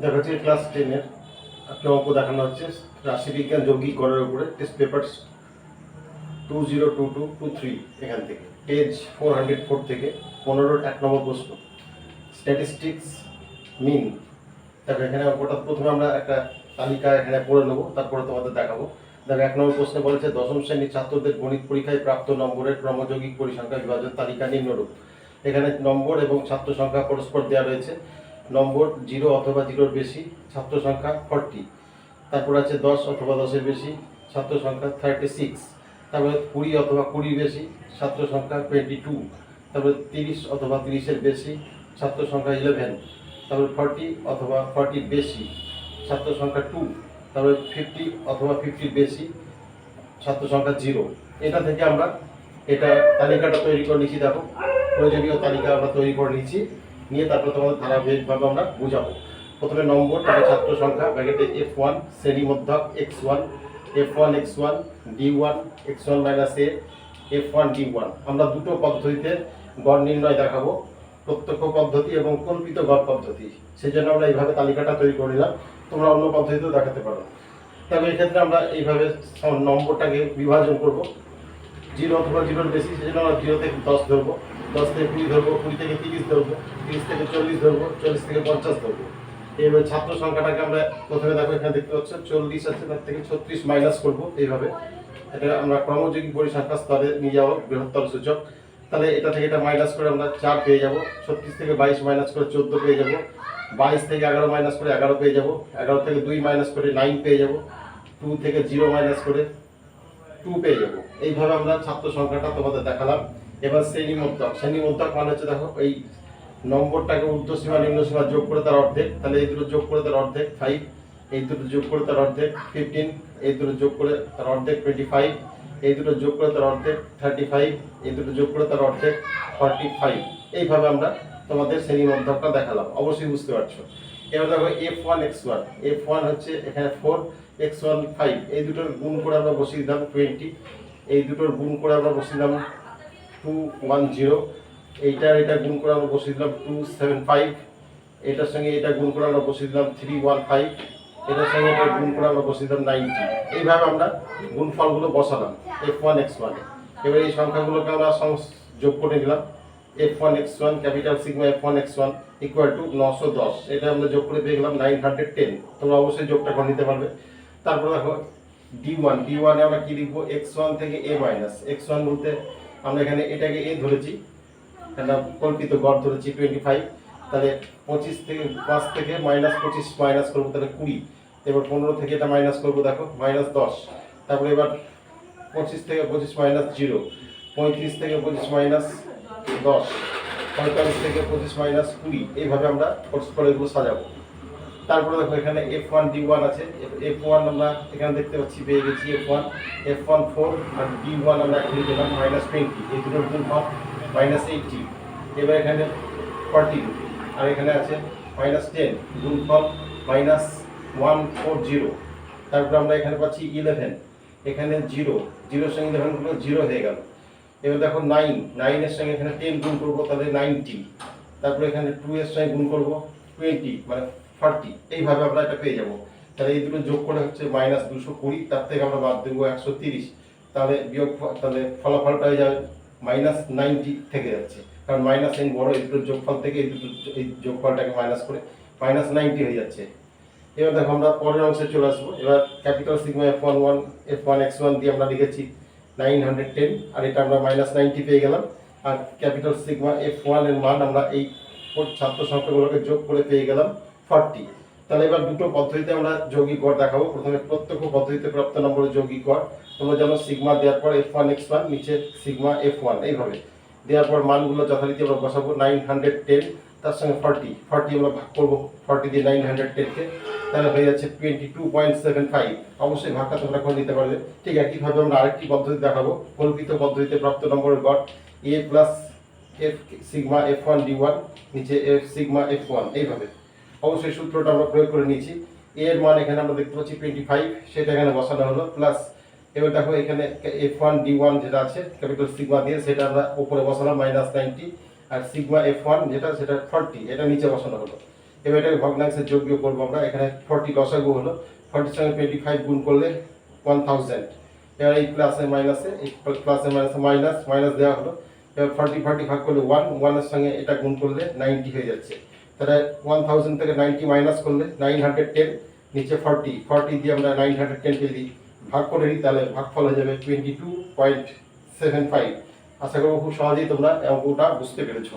দেখা হচ্ছে ক্লাস টেনের একটা অঙ্ক দেখানো হচ্ছে। রাশিবিজ্ঞান গড়ের উপরে। Test paper two zero two two two three এখান থেকে। পেজ ফোর হান্ড্রেড ফোর থেকে পনেরোর এক নম্বর প্রশ্ন। স্ট্যাটিস্টিক্স মিন দেখো, এখানে অঙ্কটা প্রথমে আমরা একটা তালিকা এখানে পড়ে নেব, তারপরে তোমাদের দেখাবো। দেখো, এক নম্বর প্রশ্নে বলেছে, দশম শ্রেণির ছাত্রদের গণিত পরীক্ষায় প্রাপ্ত নম্বরের ক্রমযৌগিক পরিসংখ্যা বিভাজন তালিকা নিম্নরূপ। এখানে নম্বর এবং ছাত্র সংখ্যা পরস্পর দেওয়া রয়েছে। নম্বর জিরো অথবা জিরোর বেশি, ছাত্র সংখ্যা ফর্টি তারপর আছে দশ অথবা দশের বেশি, ছাত্র সংখ্যা থার্টি সিক্স তারপরে কুড়ি অথবা কুড়ির বেশি, ছাত্র সংখ্যা টোয়েন্টি টু তারপরে তিরিশ অথবা তিরিশের বেশি, ছাত্র সংখ্যা ইলেভেন তারপরে ফর্টি অথবা ফর্টির বেশি, ছাত্র সংখ্যা টু তারপরে ফিফটি অথবা ফিফটির বেশি, ছাত্র সংখ্যা জিরো এটা থেকে আমরা এটা তালিকাটা তৈরি করে নিচ্ছি, দেখো। প্রয়োজনীয় তালিকা আমরা তৈরি করে নিচ্ছি। নিয়ে তারপর তোমাদের ধারাবাহিকভাবে আমরা বুঝাবো। প্রথমে নম্বর, তারপরে ছাত্র সংখ্যা ব্র্যাকেটে এফ ওয়ান শ্রেণি মধ্যক X one F one X one D one X one minus A F one D one আমরা দুটো পদ্ধতিতে গড় নির্ণয় দেখাবো, প্রত্যক্ষ পদ্ধতি এবং কল্পিত গড় পদ্ধতি। সেই জন্য আমরা এইভাবে তালিকাটা তৈরি করে নিলাম। তোমরা অন্য পদ্ধতিতেও দেখাতে পারো। তবে এক্ষেত্রে আমরা এইভাবে নম্বরটাকে বিভাজন করব। জিরো অথবা জিরোর বেশি সেই জন্য আমরা জিরো থেকে দশ ধরবো। দশ থেকে কুড়ি ধরবো, কুড়ি থেকে তিরিশ ধরবো, তিরিশ থেকে চল্লিশ ধরবো, চল্লিশ থেকে পঞ্চাশ ধরবো। এইভাবে ছাত্র সংখ্যাটাকে আমরা প্রথমে দেখো, এখানে দেখতে পাচ্ছ, চল্লিশ আছে, তার থেকে ছত্রিশ মাইনাস করব এইভাবে। এটা আমরা ক্রমযোগী পরিসংখ্যা স্তরে নিয়ে যাব, বৃহত্তর সূচক। তাহলে এটা থেকে এটা মাইনাস করে আমরা চার পেয়ে যাব। ছত্রিশ থেকে বাইশ মাইনাস করে চোদ্দ পেয়ে যাব। বাইশ থেকে এগারো মাইনাস করে এগারো পেয়ে যাব। এগারো থেকে দুই মাইনাস করে নাইন পেয়ে যাব। টু থেকে জিরো মাইনাস করে টু পেয়ে যাব। এইভাবে আমরা ছাত্র সংখ্যাটা তোমাদের দেখালাম। এবার শ্রেণি মধ্যক শ্রেণি মধ্যক মানে হচ্ছে দেখো, এই নম্বরটাকে ঊর্ধ্ব সীমা, নিম্ন সীমা যোগ করে তার অর্ধেক। তাহলে এই দুটো যোগ করে তার অর্ধেক ফাইভ এই দুটো যোগ করে তার অর্ধেক ফিফটিন এই দুটো যোগ করে তার অর্ধেক টোয়েন্টি ফাইভ এই দুটো যোগ করে তার অর্ধেক থার্টি ফাইভ এই দুটো যোগ করে তার অর্ধেক ফর্টি ফাইভ এইভাবে আমরা তোমাদের শ্রেণি মধ্যকটা দেখালাম। অবশ্যই বুঝতে পারছ। এবার দেখো F one X one F one হচ্ছে এখানে ফোর এক্স ওয়ান ফাইভ এই দুটোর গুণ করে আমরা বসিয়ে দিলাম টোয়েন্টি এই দুটোর গুণ করে আমরা বসিয়ে দিলাম টু ওয়ান জিরো এইটার এটা গুণ করে আমরা বসিয়ে দিলাম টু সেভেন ফাইভ এটার সঙ্গে এটা গুণ করে আমরা বসিয়ে দিলাম থ্রি ওয়ান ফাইভ এটার সঙ্গে এটা গুণ করে আমরা বসিয়ে দিলাম নাইনটি এইভাবে আমরা গুণফলগুলো বসালাম এফ ওয়ান এক্স ওয়ানে এবার এই সংখ্যাগুলোকে আমরা যোগ করে নিলাম। F one X one capital sigma F one X one equal to নশো দশ। এটা আমরা যোগ করে গেলাম নাইন হান্ড্রেড টেন তোমরা অবশ্যই যোগটা করে নিতে পারবে। তারপরে দেখো ডি ওয়ান ডি ওয়ানে আমরা কি লিখব? এক্স ওয়ান থেকে এ মাইনাস এক্স ওয়ান বলতে আমরা এখানে এটাকে এ ধরেছি। একটা কল্পিত গড় ধরেছি টোয়েন্টি ফাইভ তাহলে পঁচিশ থেকে পাঁচ থেকে মাইনাস পঁচিশ মাইনাস করব, তাহলে কুড়ি। এবার পনেরো থেকে এটা মাইনাস করব, দেখো মাইনাস দশ। তারপরে এবার পঁচিশ থেকে পঁচিশ মাইনাস জিরো পঁয়ত্রিশ থেকে পঁচিশ মাইনাস দশ, পঁয়তাল্লিশ থেকে পঁচিশ মাইনাস কুড়ি, এইভাবে আমরা পরস্পর এগুলো সাজাবো। তারপরে দেখো এখানে এফ ওয়ান ডি ওয়ান আছে। এফ ওয়ান আমরা এখানে দেখতে পাচ্ছি, পেয়ে গেছি F one F one four আর ডি ওয়ান আমরা এখানে পেলাম মাইনাস টোয়েন্টি এই দুটোর গুণ ফল মাইনাস এইটটি এবার এখানে ফর্টি আর এখানে আছে মাইনাস টেন গুণ ফল মাইনাস ওয়ান ফোর জিরো তারপরে আমরা এখানে পাচ্ছি ইলেভেন এখানে জিরো জিরোর সঙ্গে ইলেভেনগুলো জিরো হয়ে গেল। এবার দেখো নাইন নাইনের সঙ্গে এখানে টেন গুণ করব, তাহলে নাইনটি তারপরে এখানে টু এর সঙ্গে গুণ করব টোয়েন্টি মানে ফর্টি এইভাবে আমরা এটা পেয়ে যাব। তাহলে এই দুটো যোগ করে হচ্ছে মাইনাস দুশো কুড়ি, তার থেকে আমরা বাদ দেবো একশো তিরিশ। তাহলে বিয়োগ তাহলে ফলাফলটা হয়ে যাবে মাইনাস নাইনটি থেকে যাচ্ছে। কারণ মাইনাস এন বড় এই দুটোর যোগফল থেকে এই দুটো এই যোগফলটাকে মাইনাস করে মাইনাস নাইনটি হয়ে যাচ্ছে। এবার দেখো আমরা পরের অংশে চলে আসব। এবার capital sigma F one one F one X one দিয়ে আমরা লিখেছি নাইন হান্ড্রেড টেন আর এটা আমরা মাইনাস নাইনটি পেয়ে গেলাম। আর ক্যাপিটাল সিগমা এফ ওয়ানের মান আমরা এই ছাত্র সংখ্যাগুলোকে যোগ করে পেয়ে গেলাম ফর্টি তাহলে এবার দুটো পদ্ধতিতে আমরা যৌগিক গড় দেখাবো। প্রথমে প্রত্যক্ষ পদ্ধতিতে প্রাপ্ত নম্বরের যৌগিক গড় তোমরা যেন সিগমা দেওয়ার পর এফ ওয়ান এক্স ওয়ান নিচে সিগমা এফ ওয়ান এইভাবে দেওয়ার পর মানগুলো যথারীতি আমরা বসাবো নাইন হান্ড্রেড টেন তার সঙ্গে ফর্টি ফর্টি আমরা ভাগ করব ফর্টি দিয়ে নাইন হান্ড্রেড টেনকে তাহলে হয়ে যাচ্ছে twenty two point seven five অবশ্যই ভাগটা তোমরা করে নিতে পারবে। ঠিক একইভাবে আমরা আরেকটি পদ্ধতি দেখাবো, কল্পিত পদ্ধতিতে প্রাপ্ত নম্বরের গড় A plus F sigma F one D one নিচে এফ সিগমা এফ ওয়ান এইভাবে। অবশ্যই সূত্রটা আমরা প্রয়োগ করে নিয়েছি। এ এর মান এখানে আমরা দেখতে পাচ্ছি টোয়েন্টি ফাইভ সেটা এখানে বসানো হলো প্লাস এবার দেখো এখানে এফ ওয়ান ডি ওয়ান যেটা আছে ক্যাপিটাল সিগমা দিয়ে, সেটা আমরা উপরে বসালাম মাইনাস নাইনটি আর সিগমা এফ ওয়ান যেটা, সেটা ফর্টি এটা নিচে বসানো হলো। এবার এটাকে ভগ্নাংশে যোগ্য করব আমরা, এখানে ফর্টি লসাগু হলো। ফর্টির সঙ্গে টোয়েন্টি ফাইভ গুণ করলে ওয়ান থাউজেন্ড এবার এই প্লাসে মাইনাসে এই প্লাসে মাইনাসে মাইনাস মাইনাস দেওয়া হলো। এবার ফর্টি ফর্টি ভাগ করলে ওয়ান ওয়ানের সঙ্গে এটা গুণ করলে নাইনটি হয়ে যাচ্ছে। তাহলে ওয়ান থাউজেন্ড থেকে নাইনটি মাইনাস করলে নাইন হান্ড্রেড টেন নিচে ফর্টি ফর্টি দিয়ে আমরা নাইন হান্ড্রেড টেন যদি ভাগ করে দিই, তাহলে ভাগফল হয়ে যাবে twenty two point seven five আশা করব খুব সহজেই তোমরা অঙ্কটা বুঝতে পেরেছ।